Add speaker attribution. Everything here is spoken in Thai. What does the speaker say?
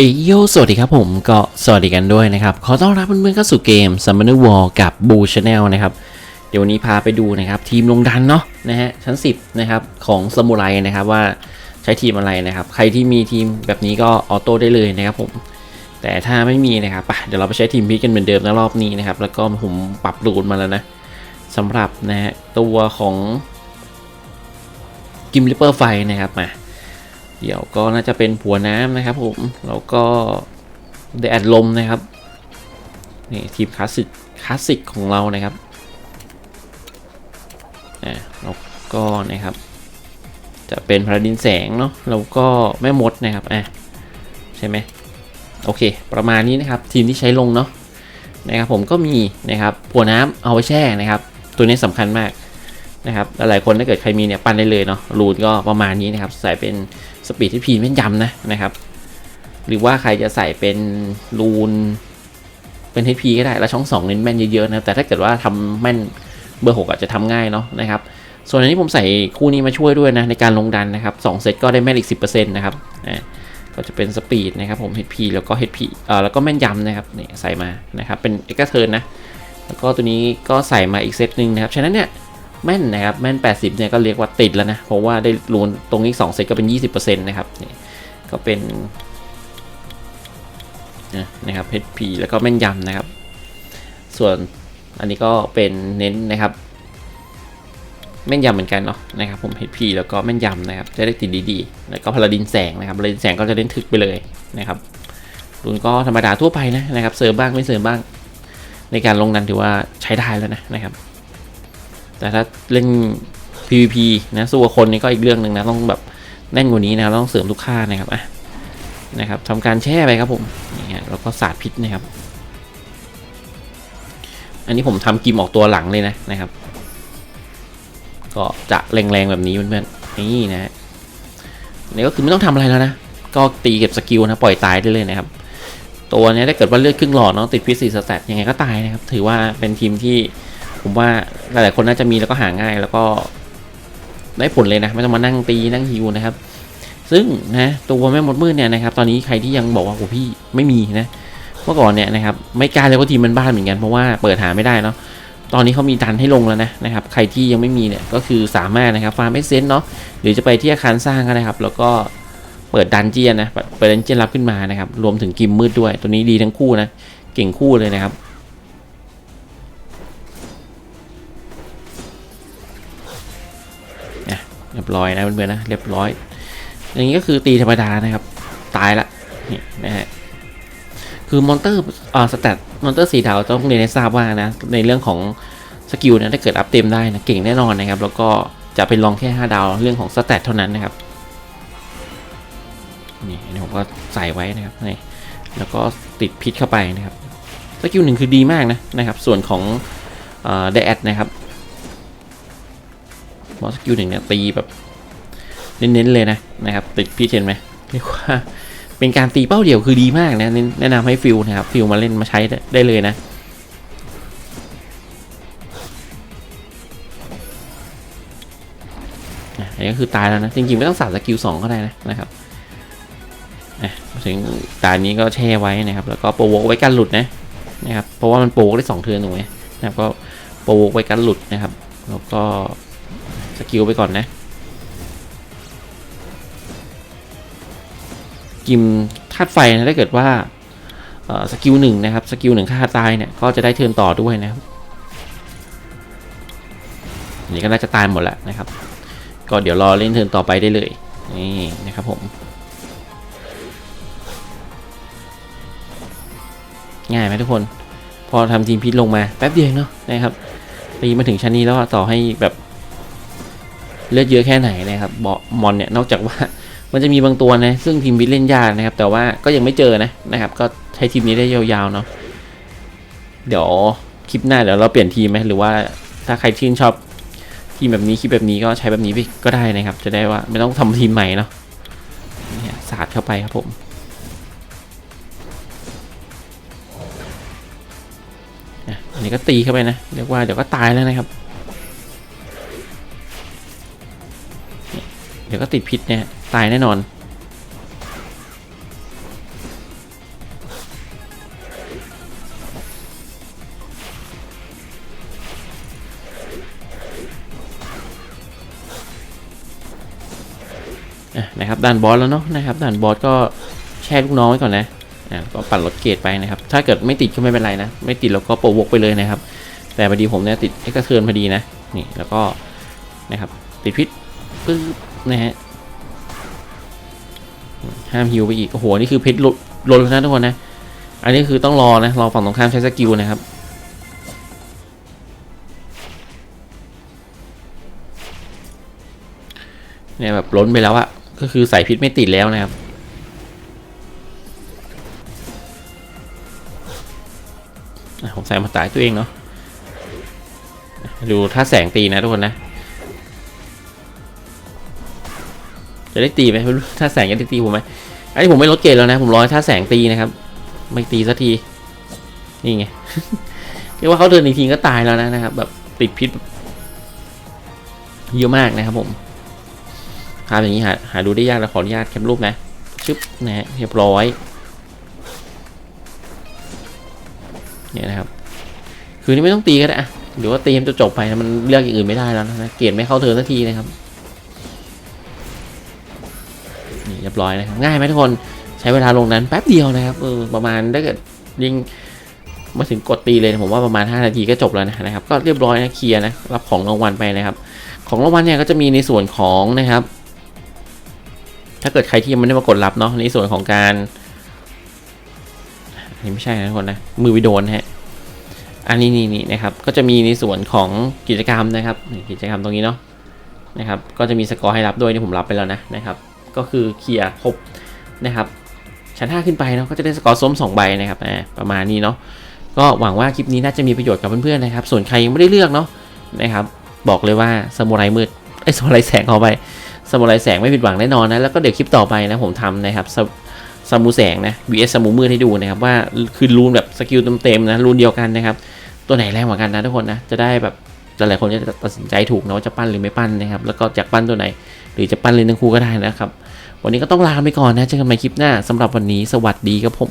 Speaker 1: เอยโยสวัสดีครับผมก็สวัสดีกันด้วยนะครับ ขอต้อนรับเพื่อนๆเข้าสู่เกม Summoner War กับ Boo Channel นะครับ เดี๋ยววันนี้พาไปดูนะครับทีมลงดันเนาะนะฮะชั้น 10 นะครับ ของสมุไรนะครับว่าใช้ทีมอะไรนะครับ ใครที่มีทีมแบบนี้ก็ออโต้ได้เลยนะครับผม แต่ถ้าไม่มีนะครับไปเดี๋ยวเราไปใช้ทีมพิกกันเหมือนเดิมในรอบนี้นะครับ แล้วก็ผมปรับรูนมาแล้วนะสำหรับนะฮะตัวของกิมลิเปอร์ไฟนะครับมา เดี๋ยวก็น่าจะเป็นผัวน้ำนะครับผมแล้วก็เดแอดลมนะครับนี่ทีมคลาสสิกคลาสสิกของเรานะครับอ่าแล้วก็นะครับ จะเป็นพราดินแสงเนาะแล้วก็แม่มดนะครับอะใช่ไหมโอเค ประมาณนี้นะครับ ทีมที่ใช้ลงเนาะนะครับผมก็มีนะครับผัวน้ำเอาไว้แช่นะครับ ตัวนี้สำคัญมากนะครับหลายๆคนถ้าเกิดใครมีเนี่ยปั้นได้เลยเนาะรูนก็ประมาณนี้นะครับ ใส่เป็น สปีดที่พีแม่นยำนะนะครับ หรือว่าใครจะใส่เป็นรูน เป็น HP ก็ได้ แล้วช่อง2เน้นแม่นเยอะๆนะแต่ถ้าเกิดว่าทำแม่นเบอร์ 6 อาจจะทำง่ายเนาะนะครับ ส่วนอันนี้ผมใส่คู่นี้มาช่วยด้วยนะในการลงดันนะครับ2เซตก็ได้แม่นอีก 10%นะครับอ่าก็จะเป็นสปีดนะครับผม HP แล้วก็ HP อ่าแล้วก็แม่นยำนะครับเนี่ยใส่มานะครับเป็นเอ็กซ์เทิร์นนะแล้วก็ตัวนี้ก็ใส่มาอีกเซตหนึ่งนะครับฉะนั้นเนี่ย แม่นนะครับ แม่น 80 เนี่ยก็เรียกว่าติดแล้วนะ เพราะว่าได้รูนตรงนี้ 2 เซตก็เป็น 20%นะครับนี่ก็เป็นนะนะครับ HP แล้วก็แม่นยำนะครับ ส่วนอันนี้ก็เป็นเน้นนะครับ แม่นยำเหมือนกันเนาะนะครับผม HP แล้วก็แม่นยำนะครับ จะได้ติดดีๆ แล้วก็พาราดินแสงนะครับพาราดินแสงก็จะเล่นถึกไปเลยนะครับรูนก็ธรรมดาทั่วไปนะนะครับ เสริมบ้างไม่เสริมบ้าง ในการลงนั้นถือว่าใช้ได้แล้วนะนะครับ แต่ถ้าเล่น PVP นะสู้กับคนนี่ก็อีกเรื่องหนึ่งนะต้องแบบแน่นกว่านี้นะต้องเสริมทุกค่านะครับอะนะครับทำการแช่ไปครับผมนี่ฮะแล้วก็สาดพิษนะครับ อันนี้ผมทำกิมออกตัวหลังเลยนะนะครับ ก็จะแรงๆแบบนี้เพื่อนๆนี่นะฮะนี่ก็คือไม่ต้องทำอะไรแล้วนะก็ตีเก็บสกิลนะปล่อยตายได้เลยนะครับ ตัวนี้ถ้าเกิดว่าเลือดครึ่งหลอดเนาะติดพิษสี่สแตทยังไงก็ตายนะครับ ถือว่าเป็นทีมที่ ผมว่าหลายๆคนน่าจะมีแล้วก็หาง่ายแล้วก็ได้ผลเลยนะไม่ต้องมานั่งตีนั่งฮิวนะครับ ซึ่งนะตัวแม่มดมืดเนี่ยนะครับ ตอนนี้ใครที่ยังบอกว่าโอ้พี่ไม่มีนะเมื่อก่อนเนี่ยนะครับไม่กล้าเลยว่าทีมมันบ้านเหมือนกันเพราะว่าเปิดหาไม่ได้เนาะตอนนี้เขามีดันให้ลงแล้วนะนะครับ ใครที่ยังไม่มีเนี่ยก็คือสามารถนะครับฟาร์มเอเซนเนาะหรือจะไปที่อาคารสร้างก็ได้ครับ แล้วก็เปิดดันเจียนนะเปิดดันเจียนรับขึ้นมานะครับ รวมถึงกิมมืดด้วย ตัวนี้ดีทั้งคู่นะ เก่งคู่เลยนะครับ ร้อยนะเพื่อนๆนะเรียบร้อย อย่างนี้ก็คือตีธรรมดานะครับ ตายละนี่นะฮะคือมอนเตอร์อ่าสแตทมอนเตอร์สีดาวต้องเรียนให้ทราบว่านะในเรื่องของสกิลนะถ้าเกิดอัพเต็มได้นะเก่งแน่นอนนะครับ แล้วก็จะเป็นรองแค่ 5 ดาวเรื่องของสแตทเท่านั้นนะครับนี่นนี้ผมก็ใส่ไว้นะครับนี่แล้วก็ติดพิษเข้าไปนะครับสกิลหนึ่งคือดีมากนะนะครับ ส่วนของเดแอดนะครับ มอสกิลหนึ่งเนี่ยตีแบบเน้นๆเลยนะนะครับติดพี่เห็นไหมเรียกว่าเป็นการตีเป้าเดี่ยวคือดีมากนะแนะนำให้ฟิลนะครับฟิลมาเล่นมาใช้ได้เลยนะอันนี้ก็คือตายแล้วนะจริงๆไม่ต้องสาดสกิลสองก็ได้นะนะครับถึงตานี้ก็แช่ไว้นะครับ แล้วก็โปรโวกไว้กันหลุดนะนะครับเพราะว่ามันโปรโวกได้สองเทิร์นถูกไหมนะครับก็โปรโวกไว้กันหลุดนะครับ แล้วก็ สกิลไปก่อนนะ กิมธาตุไฟนะถ้าเกิดว่าสกิลหนึ่งนะครับ สกิลหนึ่งฆ่าตายเนี่ย ก็จะได้เทิร์นต่อด้วยนะครับนนี้ก็น่าจะตายหมดแล้วนะครับ ก็เดี๋ยวรอเล่นเทิร์นต่อไปได้เลย นี่นะครับผม ง่ายไหมทุกคน พอทำทีมพิษลงมาแป๊บเดียวเนาะนะครับตีมาถึงชั้นนี้แล้วต่อให้แบบ เลือดเยอะแค่ไหนนะครับบอมอนเนี่ยนอกจากว่ามันจะมีบางตัวนะซึ่งทีมวิทเล่นยากนะครับ แต่ว่าก็ยังไม่เจอนะนะครับ ก็ใช้ทีมนี้ได้ยาวๆเนาะเดี๋ยวคลิปหน้าเดี๋ยวเราเปลี่ยนทีมไหมหรือว่าถ้าใครชื่นชอบทีมแบบนี้คลิปแบบนี้ก็ใช้แบบนี้ไปก็ได้นะครับ จะได้ว่าไม่ต้องทำทีมใหม่เนาะเนี่ยสาดเข้าไปครับผมอันนี้ก็ตีเข้าไปนะเรียกว่าเดี๋ยวก็ตายแล้วนะครับ เดี๋ยวก็ติดพิษเนี่ยตายแน่นอน นะครับด่านบอสแล้วเนาะนะครับด่านบอสก็แช่ลูกน้องไว้ก่อนนะก็ปั่นรถเกตไปนะครับ ถ้าเกิดไม่ติดก็ไม่เป็นไรนะ ไม่ติดเราก็โปรวกไปเลยนะครับ แต่พอดีผมเนี่ยติดเอ็กซ์เทิร์นพอดีนะ นี่แล้วก็นะครับติดพิษปึ๊บ นะฮะห้ามฮิวไปอีกโอ้โหนี่คือเพชรลดลดแล้วนะทุกคนนะ อันนี้คือต้องรอนะรอฝั่งตรงข้ามใช้สกิลนะครับเนี่ยแบบล้นไปแล้วอะก็คือใส่พิษไม่ติดแล้วนะครับผมใส่มาตายตัวเองเนาะดูถ้าแสงตีนะทุกคนนะ จะได้ตีไหมไม่รู้ถ้าแสงจะได้ตีผมไหมอันนี้ผมไม่ลดเกรดแล้วนะ ผมรอถ้าแสงตีนะครับ ไม่ตีสักทีนี่ไงเรียกว่าเขาเดินอีกทีก็ตายแล้วนะนะครับ แบบติดพิษเยอะมากนะครับผมภาพอย่างนี้หาหาดูได้ยากแล้วขออนุญาตแคปรูปนะชึบนะฮะเรียบร้อยเนี่ยนะครับ คือนี่ไม่ต้องตีก็ได้อะหรือว่าตีมันจะจบไปนะมันเลือกอย่างอื่นไม่ได้แล้วนะเกรดไม่เข้าเทิร์นสักทีนะครับ รียบร้อยนะครับง่ายไหมทุกคนใช้เวลาลงนั้นแป๊บเดียวนะครับเออประมาณถ้าเกิดยิงมาถึงกดตีเลยผมว่าประมาณ 5 นาทีก็จบแล้วนะครับ ก็เรียบร้อยนะเคลียร์นะรับของรางวัลไปนะครับ ของรางวัลเนี่ยก็จะมีในส่วนของนะครับ ถ้าเกิดใครที่ยังไม่ได้มากดรับเนาะในส่วนของการอันนี้ไม่ใช่นะทุกคนนะมือวิโดนนฮะอันนี้นี่นี่นะครับ ก็จะมีในส่วนของกิจกรรมนะครับกิจกรรมตรงนี้เนาะนะครับ ก็จะมีสกอร์ให้รับด้วยนี่ผมรับไปแล้วนะนะครับ ก็คือเคลียร์ครบนะครับ ชั้น 5 ขึ้นไปเนาะก็จะได้สกอร์ส้ม2ใบนะครับประมาณนี้เนาะก็หวังว่าคลิปนี้น่าจะมีประโยชน์กับเพื่อนๆนะครับ ส่วนใครยังไม่ได้เลือกเนาะนะครับ บอกเลยว่าสมุไรมืดไอ้สมุไรแสงเอาไปสมุไรแสงไม่ผิดหวังแน่นอนนะแล้วก็เดี๋ยวคลิปต่อไปนะผมทำนะครับสมสมูแสงนะ vs สมูมืดให้ดูนะครับว่าคือรูนแบบสกิลเต็มๆนะรูนเดียวกันนะครับ ตัวไหนแรงกว่ากันนะทุกคนนะจะได้แบบ หลายๆคนจะตัดสินใจถูกนะว่าจะปั้นหรือไม่ปั้นนะครับ แล้วก็จากปั้นตัวไหน หรือจะปั้นเล่นทั้งคู่ก็ได้นะครับ วันนี้ก็ต้องลาไปก่อนนะเจอกันใหม่คลิปหน้าสำหรับวันนี้สวัสดีครับผม